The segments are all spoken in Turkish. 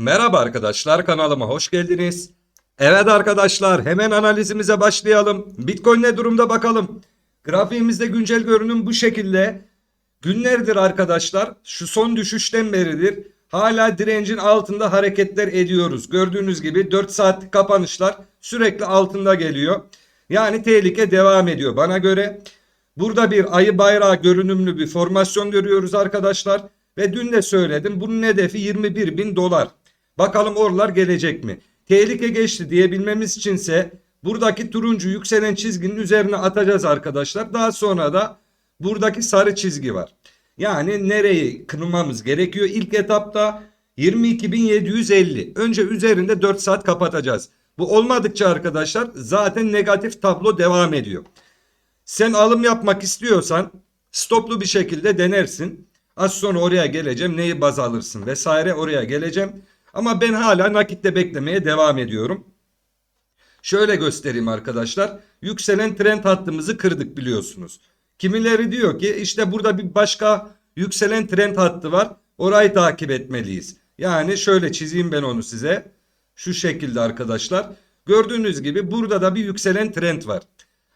Merhaba arkadaşlar kanalıma hoş geldiniz. Evet arkadaşlar hemen analizimize başlayalım. Bitcoin ne durumda bakalım. Grafiğimizde güncel görünüm bu şekilde. Günlerdir arkadaşlar şu son düşüşten beridir. Hala direncin altında hareketler ediyoruz. Gördüğünüz gibi 4 saatlik kapanışlar sürekli altında geliyor. Yani tehlike devam ediyor bana göre. Burada bir ayı bayrağı görünümlü bir formasyon görüyoruz arkadaşlar. Ve dün de söyledim bunun hedefi 21 bin dolar. Bakalım oralar gelecek mi? Tehlike geçti diyebilmemiz içinse buradaki turuncu yükselen çizginin üzerine atacağız arkadaşlar. Daha sonra da buradaki sarı çizgi var. Yani nereyi kırmamız gerekiyor? İlk etapta 22.750. Önce üzerinde 4 saat kapatacağız. Bu olmadıkça arkadaşlar zaten negatif tablo devam ediyor. Sen alım yapmak istiyorsan stoplu bir şekilde denersin. Az sonra oraya geleceğim. Neyi baz alırsın vesaire oraya geleceğim. Ama ben hala nakitte beklemeye devam ediyorum. Şöyle göstereyim arkadaşlar. Yükselen trend hattımızı kırdık biliyorsunuz. Kimileri diyor ki işte burada bir başka yükselen trend hattı var. Orayı takip etmeliyiz. Yani şöyle çizeyim ben onu size. Şu şekilde arkadaşlar. Gördüğünüz gibi burada da bir yükselen trend var.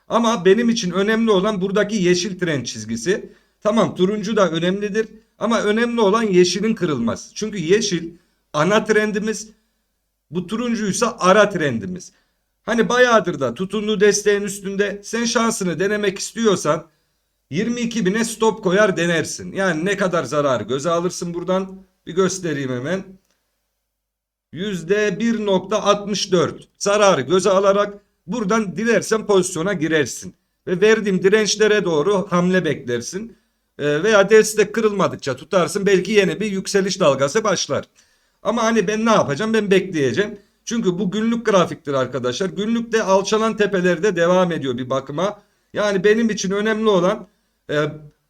Ama benim için önemli olan buradaki yeşil trend çizgisi. Tamam turuncu da önemlidir ama önemli olan yeşilin kırılması. Çünkü yeşil ana trendimiz bu turuncuysa ara trendimiz. Hani bayağıdır da tutunduğu desteğin üstünde sen şansını denemek istiyorsan 22 bine stop koyar denersin. Yani ne kadar zarar göze alırsın buradan bir göstereyim hemen. %1.64 zararı göze alarak buradan dilersen pozisyona girersin. Ve verdiğim dirençlere doğru hamle beklersin. Ee, veya destek kırılmadıkça tutarsın belki yeni bir yükseliş dalgası başlar. Ama hani ben ne yapacağım ben bekleyeceğim. Çünkü bu günlük grafiktir arkadaşlar. Günlükte alçalan tepelerde devam ediyor bir bakıma. Yani benim için önemli olan e,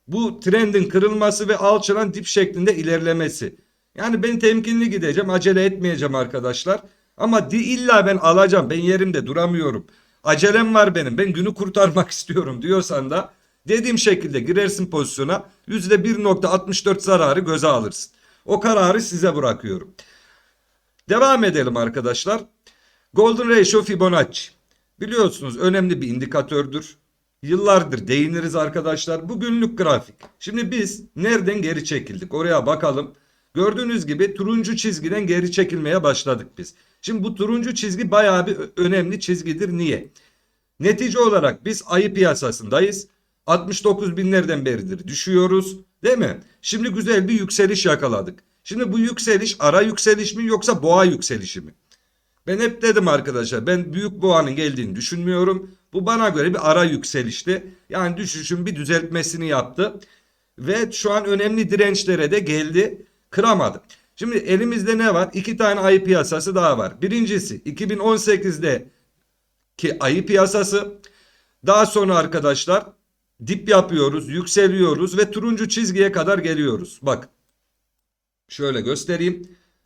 bu trendin kırılması ve alçalan dip şeklinde ilerlemesi. Yani ben temkinli gideceğim acele etmeyeceğim arkadaşlar. Ama di illa ben alacağım ben yerimde duramıyorum. Acelem var benim ben günü kurtarmak istiyorum diyorsan da dediğim şekilde girersin pozisyona %1.64 zararı göze alırsın. O kararı size bırakıyorum. Devam edelim arkadaşlar. Golden Ratio Fibonacci. Biliyorsunuz önemli bir indikatördür. Yıllardır değiniriz arkadaşlar. Bu günlük grafik. Şimdi biz nereden geri çekildik? Oraya bakalım. Gördüğünüz gibi turuncu çizgiden geri çekilmeye başladık biz. Şimdi bu turuncu çizgi bayağı bir önemli çizgidir. Niye? Netice olarak biz ayı piyasasındayız. 69 binlerden beridir düşüyoruz. Değil mi? Şimdi güzel bir yükseliş yakaladık. Şimdi bu yükseliş ara yükseliş mi yoksa boğa yükselişi mi? Ben hep dedim arkadaşlar ben büyük boğanın geldiğini düşünmüyorum. Bu bana göre bir ara yükselişti. Yani düşüşün bir düzeltmesini yaptı. Ve şu an önemli dirençlere de geldi. Kıramadı. Şimdi elimizde ne var? İki tane ayı piyasası daha var. Birincisi 2018'de ki ayı piyasası. Daha sonra arkadaşlar dip yapıyoruz, yükseliyoruz ve turuncu çizgiye kadar geliyoruz. Bak. Şöyle göstereyim.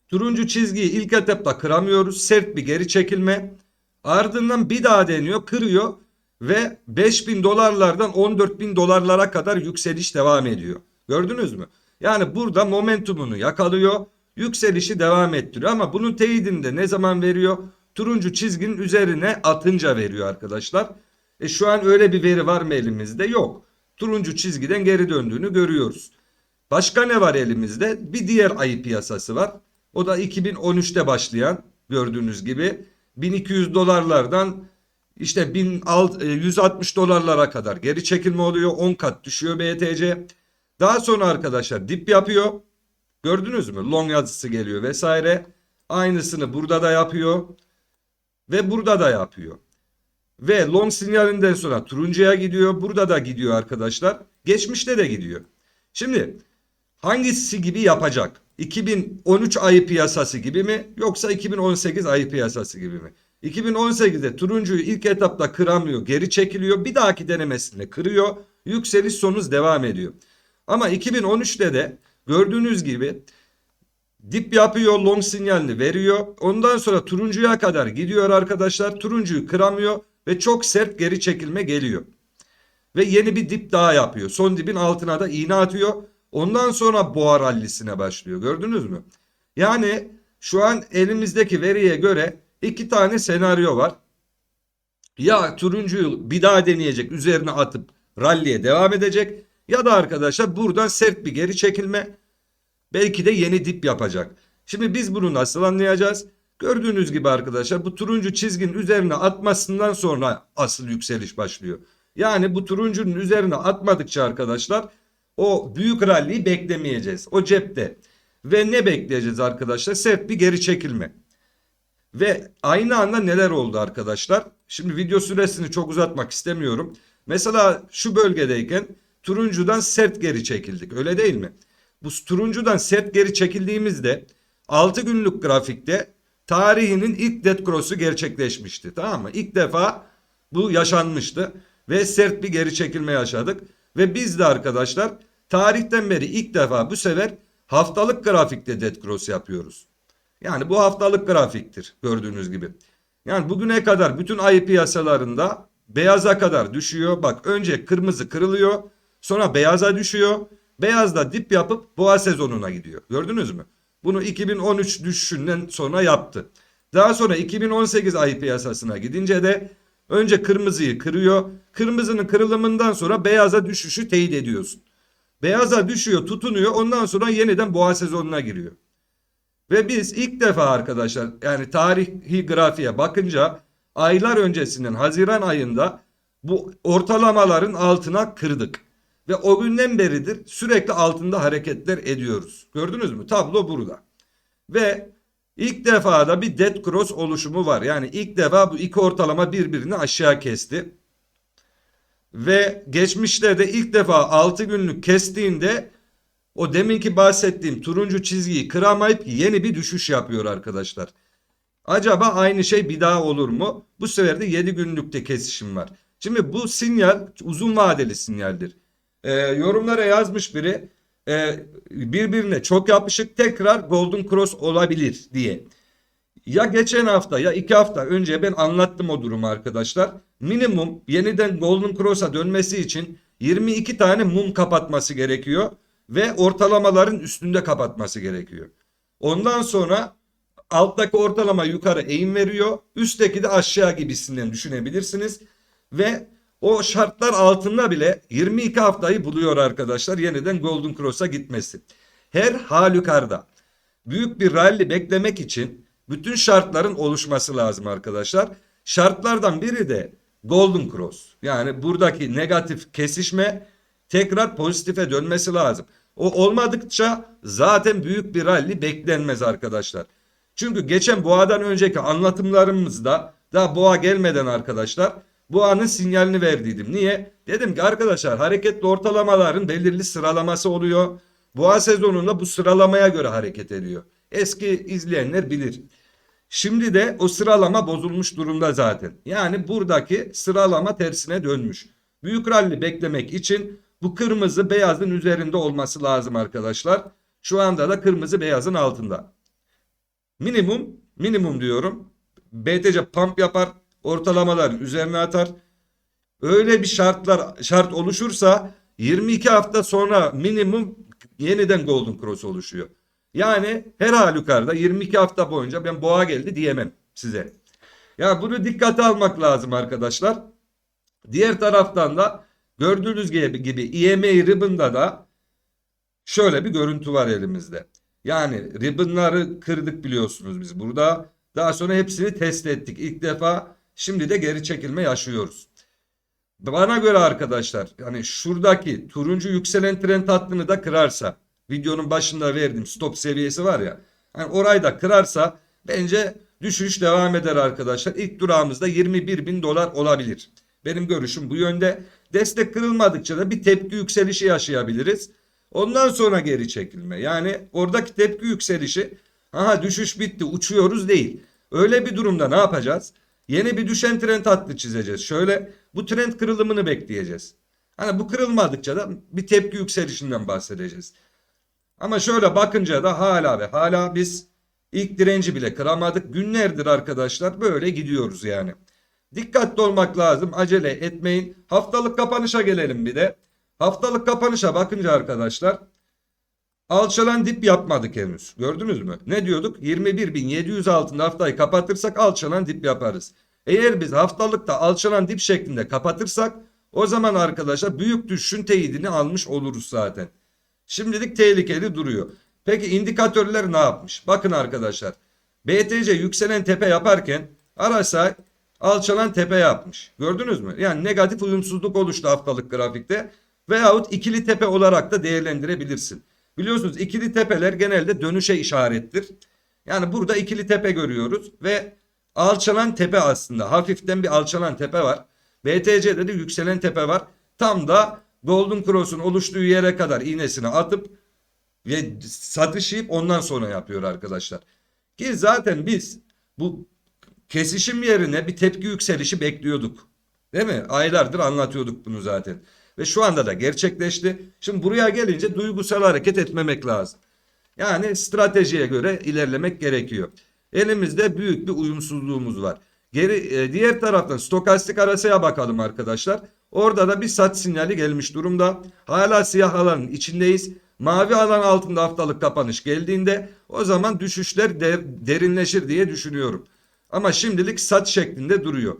Turuncu çizgiyi ilk etapta kıramıyoruz. Sert bir geri çekilme. Ardından bir daha deniyor, kırıyor ve 5000 dolarlardan 14000 dolarlara kadar yükseliş devam ediyor. Gördünüz mü? Yani burada momentumunu yakalıyor, yükselişi devam ettiriyor ama bunun teyidini de ne zaman veriyor? Turuncu çizginin üzerine atınca veriyor arkadaşlar. E şu an öyle bir veri var mı elimizde? Yok. Turuncu çizgiden geri döndüğünü görüyoruz. Başka ne var elimizde? Bir diğer ayı piyasası var. O da 2013'te başlayan gördüğünüz gibi 1200 dolarlardan işte 1160 dolarlara kadar geri çekilme oluyor. 10 kat düşüyor BTC. Daha sonra arkadaşlar dip yapıyor. Gördünüz mü? Long yazısı geliyor vesaire. Aynısını burada da yapıyor. Ve burada da yapıyor. Ve long sinyalinden sonra turuncuya gidiyor. Burada da gidiyor arkadaşlar. Geçmişte de gidiyor. Şimdi hangisi gibi yapacak? 2013 ayı piyasası gibi mi yoksa 2018 ayı piyasası gibi mi? 2018'de turuncuyu ilk etapta kıramıyor, geri çekiliyor. Bir dahaki denemesinde kırıyor. Yükseliş sonuz devam ediyor. Ama 2013'te de gördüğünüz gibi dip yapıyor, long sinyalini veriyor. Ondan sonra turuncuya kadar gidiyor arkadaşlar. Turuncuyu kıramıyor ve çok sert geri çekilme geliyor. Ve yeni bir dip daha yapıyor. Son dibin altına da iğne atıyor. Ondan sonra boğa rallisine başlıyor. Gördünüz mü? Yani Şu an elimizdeki veriye göre iki tane senaryo var. Ya turuncuyu bir daha deneyecek üzerine atıp ralliye devam edecek ya da arkadaşlar buradan sert bir geri çekilme belki de yeni dip yapacak. Şimdi biz bunu nasıl anlayacağız? Gördüğünüz gibi arkadaşlar bu turuncu çizginin üzerine atmasından sonra asıl yükseliş başlıyor. Yani bu turuncunun üzerine atmadıkça arkadaşlar o büyük ralliyi beklemeyeceğiz. O cepte. Ve ne bekleyeceğiz arkadaşlar? Sert bir geri çekilme. Ve aynı anda neler oldu arkadaşlar? Şimdi video süresini çok uzatmak istemiyorum. Mesela şu bölgedeyken turuncudan sert geri çekildik. Öyle değil mi? Bu turuncudan sert geri çekildiğimizde 6 günlük grafikte tarihinin ilk dead cross'u gerçekleşmişti. Tamam mı? İlk defa bu yaşanmıştı ve sert bir geri çekilme yaşadık. Ve biz de arkadaşlar tarihten beri ilk defa bu sefer haftalık grafikte dead cross yapıyoruz. Yani bu haftalık grafiktir gördüğünüz gibi. Yani bugüne kadar bütün ayı piyasalarında beyaza kadar düşüyor. Bak önce kırmızı kırılıyor sonra beyaza düşüyor. Beyaz da dip yapıp boğa sezonuna gidiyor. Gördünüz mü? Bunu 2013 düşüşünden sonra yaptı. Daha sonra 2018 ayı piyasasına gidince de önce kırmızıyı kırıyor. Kırmızının kırılımından sonra beyaza düşüşü teyit ediyorsun. Beyaza düşüyor, tutunuyor. Ondan sonra yeniden boğa sezonuna giriyor. Ve biz ilk defa arkadaşlar yani tarihi grafiğe bakınca aylar öncesinden Haziran ayında bu ortalamaların altına kırdık. Ve o günden beridir sürekli altında hareketler ediyoruz. Gördünüz mü? Tablo burada. Ve ilk defa da bir dead cross oluşumu var. Yani ilk defa bu iki ortalama birbirini aşağı kesti. Ve geçmişte de ilk defa 6 günlük kestiğinde o deminki bahsettiğim turuncu çizgiyi kıramayıp yeni bir düşüş yapıyor arkadaşlar. Acaba aynı şey bir daha olur mu? Bu sefer de 7 günlükte kesişim var. Şimdi bu sinyal uzun vadeli sinyaldir. Ee, yorumlara yazmış biri e, birbirine çok yapışık tekrar Golden Cross olabilir diye. Ya geçen hafta ya iki hafta önce ben anlattım o durumu arkadaşlar. Minimum yeniden Golden Cross'a dönmesi için 22 tane mum kapatması gerekiyor ve ortalamaların üstünde kapatması gerekiyor. Ondan sonra alttaki ortalama yukarı eğim veriyor. Üstteki de aşağı gibisinden düşünebilirsiniz. Ve o şartlar altında bile 22 haftayı buluyor arkadaşlar yeniden Golden Cross'a gitmesi. Her halükarda büyük bir rally beklemek için bütün şartların oluşması lazım arkadaşlar. Şartlardan biri de Golden Cross. Yani buradaki negatif kesişme tekrar pozitife dönmesi lazım. O olmadıkça zaten büyük bir rally beklenmez arkadaşlar. Çünkü geçen boğadan önceki anlatımlarımızda daha boğa gelmeden arkadaşlar boğanın sinyalini verdiydim. Niye? Dedim ki arkadaşlar hareketli ortalamaların belirli sıralaması oluyor. Boğa sezonunda bu sıralamaya göre hareket ediyor. Eski izleyenler bilir. Şimdi de o sıralama bozulmuş durumda zaten. Yani buradaki sıralama tersine dönmüş. Büyük rally beklemek için bu kırmızı beyazın üzerinde olması lazım arkadaşlar. Şu anda da kırmızı beyazın altında. Minimum, minimum diyorum. BTC pump yapar, ortalamalar üzerine atar. Öyle bir şartlar şart oluşursa 22 hafta sonra minimum yeniden Golden Cross oluşuyor. Yani her halükarda 22 hafta boyunca ben boğa geldi diyemem size. Ya bunu dikkate almak lazım arkadaşlar. Diğer taraftan da gördüğünüz gibi EMA ribbon'da da şöyle bir görüntü var elimizde. Yani ribbon'ları kırdık biliyorsunuz biz burada. Daha sonra hepsini test ettik. İlk defa şimdi de geri çekilme yaşıyoruz. Bana göre arkadaşlar yani şuradaki turuncu yükselen trend hattını da kırarsa videonun başında verdiğim stop seviyesi var ya. Yani orayı da kırarsa bence düşüş devam eder arkadaşlar. İlk durağımızda 21 bin dolar olabilir. Benim görüşüm bu yönde. Destek kırılmadıkça da bir tepki yükselişi yaşayabiliriz. Ondan sonra geri çekilme. Yani oradaki tepki yükselişi aha düşüş bitti uçuyoruz değil. Öyle bir durumda ne yapacağız? Yeni bir düşen trend hattı çizeceğiz. Şöyle bu trend kırılımını bekleyeceğiz. Hani bu kırılmadıkça da bir tepki yükselişinden bahsedeceğiz. Ama şöyle bakınca da hala ve hala biz ilk direnci bile kıramadık. Günlerdir arkadaşlar böyle gidiyoruz yani. Dikkatli olmak lazım. Acele etmeyin. Haftalık kapanışa gelelim bir de. Haftalık kapanışa bakınca arkadaşlar Alçalan dip yapmadık henüz. Gördünüz mü? Ne diyorduk? 21.700 altında haftayı kapatırsak alçalan dip yaparız. Eğer biz haftalıkta alçalan dip şeklinde kapatırsak o zaman arkadaşlar büyük düşüşün teyidini almış oluruz zaten. Şimdilik tehlikeli duruyor. Peki indikatörler ne yapmış? Bakın arkadaşlar. BTC yükselen tepe yaparken RSI alçalan tepe yapmış. Gördünüz mü? Yani negatif uyumsuzluk oluştu haftalık grafikte. Veyahut ikili tepe olarak da değerlendirebilirsin. Biliyorsunuz ikili tepeler genelde dönüşe işarettir. Yani burada ikili tepe görüyoruz ve alçalan tepe aslında. Hafiften bir alçalan tepe var. BTC'de de yükselen tepe var. Tam da Golden Cross'un oluştuğu yere kadar iğnesini atıp ve satış yiyip ondan sonra yapıyor arkadaşlar. Ki zaten biz bu kesişim yerine bir tepki yükselişi bekliyorduk. Değil mi? Aylardır anlatıyorduk bunu zaten. Ve şu anda da gerçekleşti. Şimdi buraya gelince duygusal hareket etmemek lazım. Yani stratejiye göre ilerlemek gerekiyor. Elimizde büyük bir uyumsuzluğumuz var. Geri e, diğer taraftan stokastik arasaya bakalım arkadaşlar. Orada da bir sat sinyali gelmiş durumda. Hala siyah alanın içindeyiz. Mavi alan altında haftalık kapanış geldiğinde o zaman düşüşler der- derinleşir diye düşünüyorum. Ama şimdilik sat şeklinde duruyor.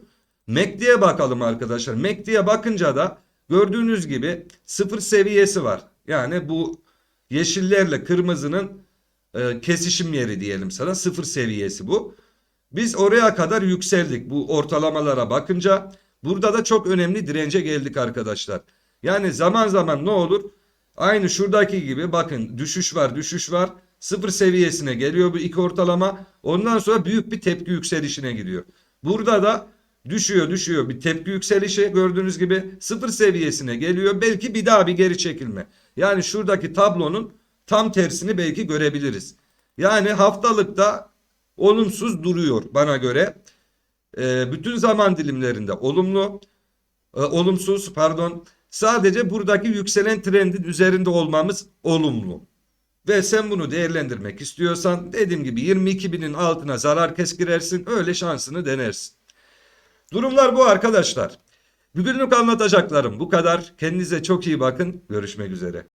MACD'ye bakalım arkadaşlar. MACD'ye bakınca da gördüğünüz gibi sıfır seviyesi var. Yani bu yeşillerle kırmızının e, kesişim yeri diyelim sana sıfır seviyesi bu. Biz oraya kadar yükseldik bu ortalamalara bakınca. Burada da çok önemli dirence geldik arkadaşlar. Yani zaman zaman ne olur? Aynı şuradaki gibi bakın düşüş var düşüş var. Sıfır seviyesine geliyor bu iki ortalama. Ondan sonra büyük bir tepki yükselişine gidiyor. Burada da düşüyor düşüyor bir tepki yükselişi gördüğünüz gibi sıfır seviyesine geliyor. Belki bir daha bir geri çekilme. Yani şuradaki tablonun tam tersini belki görebiliriz. Yani haftalıkta olumsuz duruyor bana göre. Ee, bütün zaman dilimlerinde olumlu, e, olumsuz pardon. Sadece buradaki yükselen trendin üzerinde olmamız olumlu. Ve sen bunu değerlendirmek istiyorsan dediğim gibi 22 binin altına zarar kestirersin öyle şansını denersin. Durumlar bu arkadaşlar. Bugünlük anlatacaklarım bu kadar. Kendinize çok iyi bakın. Görüşmek üzere.